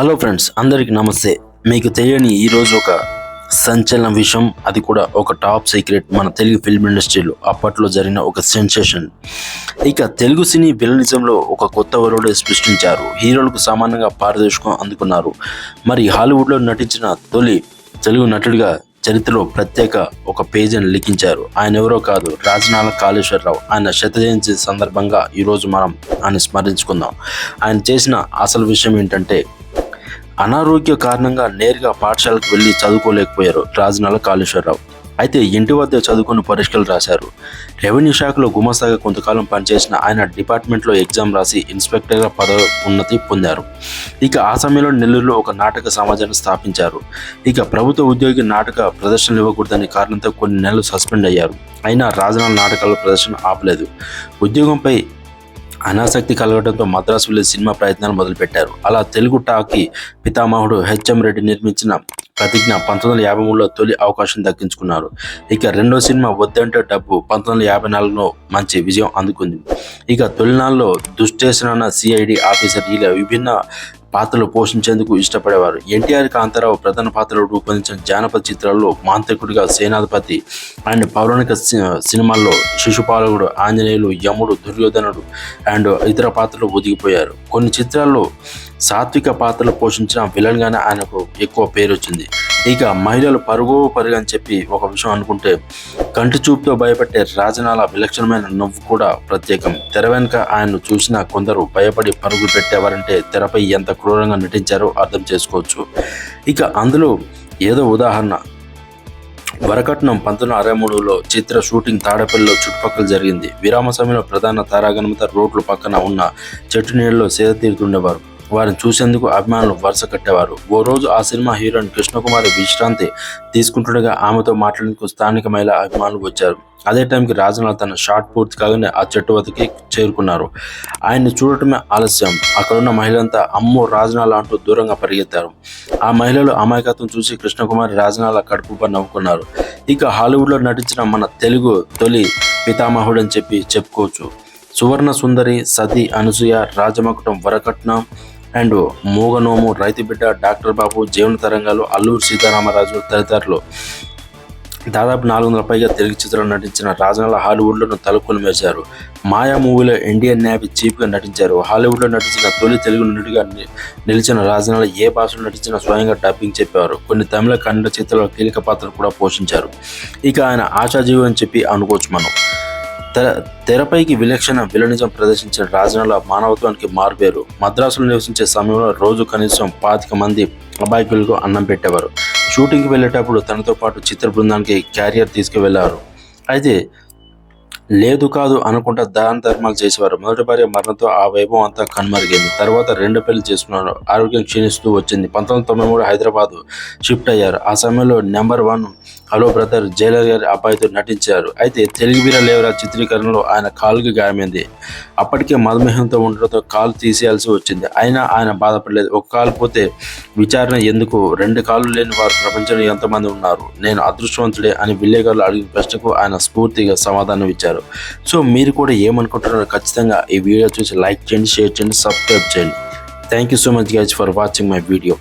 Hello friends అందరికీ నమస్తే. మీకు తెలియని ఈరోజు ఒక సంచలన విషయం. అది కూడా ఒక టాప్ సీక్రెట్ మన తెలుగు ఫిల్మ్ ఇండస్ట్రీలో అప్పట్లో జరిగిన ఒక సెన్సేషన్. ఇక తెలుగు సినీ విలనిజంలో ఒక కొత్త వరుడు సృష్టించారు. హీరోలకు సామాన్యంగా పారదర్శకం అందుకున్నారు. మరి హాలీవుడ్లో నటించిన తొలి తెలుగు నటుడిగా చరిత్రలో ప్రత్యేక ఒక పేజీని లిఖించారు. ఆయన ఎవరో కాదు రాజనాల కాళేశ్వరరావు. ఆయన శత జయంతి సందర్భంగా ఈరోజు మనం ఆయన స్మరించుకుందాం. ఆయన చేసిన అసలు విషయం ఏంటంటే అనారోగ్య కారణంగా నేరుగా పాఠశాలకు వెళ్ళి చదువుకోలేకపోయారు రాజనాల కాళేశ్వరరావు. అయితే ఇంటి వద్ద చదువుకుని పరీక్షలు రాశారు. రెవెన్యూ శాఖలో గుమస్తాగా కొంతకాలం పనిచేసిన ఆయన డిపార్ట్మెంట్లో ఎగ్జామ్ రాసి ఇన్స్పెక్టర్గా పదవి ఉన్నతి పొందారు. ఇక ఆ సమయంలో నెల్లూరులో ఒక నాటక సమాజాన్ని స్థాపించారు. ఇక ప్రభుత్వ ఉద్యోగి నాటక ప్రదర్శనలు ఇవ్వకూడదని కారణంతో కొన్ని నెలలు సస్పెండ్ అయ్యారు. అయినా రాజనాల నాటకాల ప్రదర్శన ఆపలేదు. ఉద్యోగంపై అనాసక్తి కలగడంతో మద్రాసు వెళ్ళి సినిమా ప్రయత్నాలు మొదలుపెట్టారు. అలా తెలుగు టాకీ పితామహుడు హెచ్ఎం రెడ్డి నిర్మించిన ప్రతిజ్ఞ పంతొమ్మిది వందల యాభై మూడులో తొలి అవకాశం దక్కించుకున్నారు. ఇక రెండో సినిమా వద్దంటే డబ్బు పంతొమ్మిది వందల యాభై నాలుగులో మంచి విజయం అందుకుంది. ఇక తొలినాళ్ళలో దుష్టేసిన సిఐడి ఆఫీసర్ ఇలా విభిన్న పాత్రలు పోషించేందుకు ఇష్టపడేవారు. ఎన్టీఆర్ కాంతారావు ప్రధాన పాత్రలు రూపొందించిన జానపద చిత్రాల్లో మాంత్రికుడిగా సేనాధిపతి అండ్ పౌరాణిక సినిమాల్లో శిశుపాలకుడు ఆంజనేయులు యముడు దుర్యోధనుడు అండ్ ఇతర పాత్రలు ఒదిగిపోయారు. కొన్ని చిత్రాల్లో సాత్విక పాత్రలు పోషించిన విలన్గానే ఆయనకు ఎక్కువ పేరు వచ్చింది ఇక మహిళలు పరుగు పరుగు అని చెప్పి ఒక విషయం అనుకుంటే కంటి చూపుతో భయపెట్టే రాజనాల విలక్షణమైన నవ్వు కూడా ప్రత్యేకం. తెర వెనుక ఆయన్ను చూసిన కొందరు భయపడి పరుగులు పెట్టేవారంటే తెరపై ఎంత క్రూరంగా నటించారో అర్థం చేసుకోవచ్చు. ఇక అందులో ఏదో ఉదాహరణ. వరకట్నం పంతొమ్మిది అరవై మూడులో చిత్ర షూటింగ్ తాడపల్లిలో చుట్టుపక్కల జరిగింది. విరామ సమయంలో ప్రధాన తారాగణమత రోడ్లు పక్కన ఉన్న చెట్టు నీళ్ళలో సేద తీరుతుండేవారు. వారిని చూసేందుకు అభిమానులు వరుస కట్టేవారు. ఓ రోజు ఆ సినిమా హీరోయిన్ కృష్ణకుమారి విశ్రాంతి తీసుకుంటుండగా ఆమెతో మాట్లాడేందుకు స్థానిక మహిళా అభిమానులు వచ్చారు. అదే టైంకి రాజనాథ్ తన షాట్ పూర్తి కాగానే ఆ చెట్టు వద్దకి చేరుకున్నారు. ఆయన్ని చూడటమే ఆలస్యం. అక్కడున్న మహిళంతా అమ్మో రాజనాల అంటూ దూరంగా పరిగెత్తారు. ఆ మహిళలు అమాయకత్వం చూసి కృష్ణకుమారి రాజనాల కడుపుపై నవ్వుకున్నారు. ఇక హాలీవుడ్లో నటించిన మన తెలుగు తొలి పితామహుడు అని చెప్పి చెప్పుకోవచ్చు. సువర్ణ సుందరి సతి అనసూయ రాజమకుటం వరకట్నం అండ్ మూగనోము రైతు బిడ్డ డాక్టర్ బాబు జీవన తరంగాలు అల్లూరు సీతారామరాజు తదితరులు దాదాపు నాలుగు వందల పైగా తెలుగు చిత్రంలో నటించిన రాజనాల హాలీవుడ్లో తలుపులు మేశారు మాయా మూవీలో ఇండియన్ నేవీ చీఫ్గా నటించారు. హాలీవుడ్లో నటించిన తొలి తెలుగు నటుడిగా ని- నిలిచిన రాజనాల ఏ భాషలో నటించినా స్వయంగా డబ్బింగ్ చెప్పేవారు. కొన్ని తమిళ కన్నడ చిత్రాల్లో కీలక పాత్ర కూడా పోషించారు. ఇక ఆయన ఆశాజీవి అని చెప్పి అనుకోవచ్చు మనం. తెరపైకి విలక్షణ విలనిజం ప్రదర్శించిన రాజనాల మానవత్వానికి మార్పేరు. మద్రాసులో నివసించే సమయంలో రోజు కనీసం పాతిక మంది అబాయకులకు అన్నం పెట్టేవారు. షూటింగ్కి వెళ్ళేటప్పుడు తనతో పాటు చిత్ర బృందానికి క్యారియర్ తీసుకువెళ్ళారు. అయితే లేదు కాదు అనుకుంటా దాన ధర్మాలు చేసేవారు. మొదటి భార్య మరణంతో ఆ వైభవం అంతా కనుమరిగింది. తర్వాత రెండు పెళ్ళి చేసుకున్నారు. ఆరోగ్యం క్షీణిస్తూ వచ్చింది. పంతొమ్మిది తొంభై మూడు హైదరాబాద్ షిఫ్ట్ అయ్యారు. ఆ సమయంలో number one hello brother jailer గారి అబ్బాయితో నటించారు. అయితే తెలుగు వీర లేవరా చిత్రీకరణలో ఆయన కాలుకి గాయమైంది. అప్పటికే మధుమేహంతో ఉండడంతో కాలు తీసేయాల్సి వచ్చింది. అయినా ఆయన బాధపడలేదు. ఒక కాలు పోతే విచారణ ఎందుకు? రెండు కాళ్ళు లేని వారు ప్రపంచంలో ఎంతమంది ఉన్నారు? నేను అదృష్టవంతుడే అని విలేకరులు అడిగిన ప్రశ్నకు ఆయన స్ఫూర్తిగా సమాధానం ఇచ్చారు. సో మీరు కూడా ఏమనుకుంటున్నారో ఖచ్చితంగా ఈ వీడియో చూసి లైక్ చేయండి షేర్ చేయండి సబ్స్క్రైబ్ చేయండి. Thank you so much guys for watching my video.